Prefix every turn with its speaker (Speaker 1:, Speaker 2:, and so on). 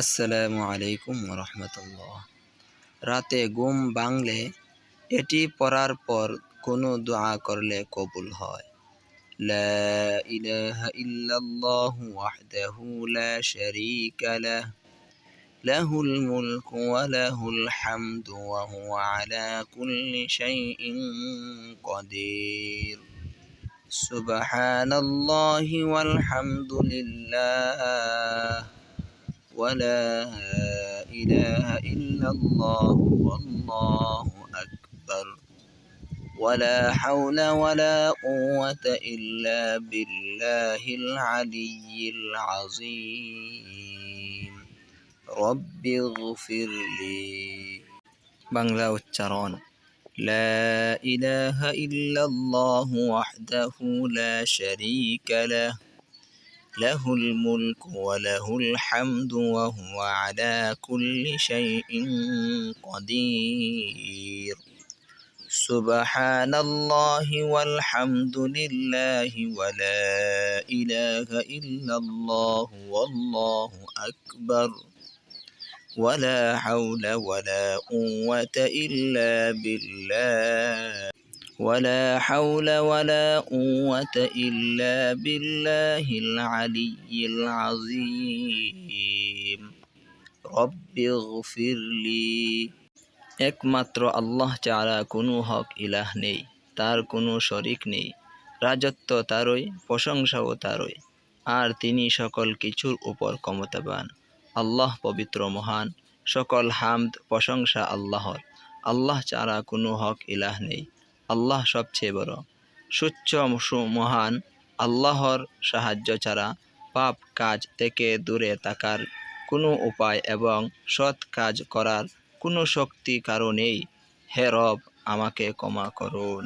Speaker 1: আসসালামু আলাইকুম রহমতুল্লাহ রাতে ঘুম ভাঙলে এটি পড়ার পর কোনো দোয়া করলে কবুল হয়। লাহুল মুলকু ওয়া লাহুল হামদু ওয়া হুয়া আলা কুল্লি শাইইন কাদির। সুবহানাল্লাহি ওয়াল হামদুলিল্লাহ। ولا إله إلا الله والله أكبر ولا حول ولا قوة إلا بالله العلي العظيم رب اغفر لي بنغلا والترانة لا إله إلا الله وحده لا شريك له له الملك وله الحمد وهو على كل شيء قدير. سبحان الله والحمد لله ولا إله إلا الله والله أكبر. ولا حول ولا قوة إلا بالله. ولا حول ولا قوة إلا بالله العلي العظيم رب اغفر لي একমাত্র আল্লাহ ছাড়া কোনো হক ইলাহ নেই তার কোনো শরিক নেই রাজত্ব তারই প্রশংসাও তারই আর তিনি সকল কিছুর উপর ক্ষমতাবান আল্লাহ পবিত্র মহান সকল হামদ প্রশংসা আল্লাহর আল্লাহ ছাড়া কোনো হক ইলাহ নেই আল্লাহ সবচেয়ে বড়। সুচ্ছ মহান আল্লাহর সাহায্য ছাড়া পাপ কাজ থেকে দূরে থাকার কোনো উপায় এবং সৎ কাজ করার কোনো শক্তি কারণেই নেই। হে রব, আমাকে ক্ষমা করুন।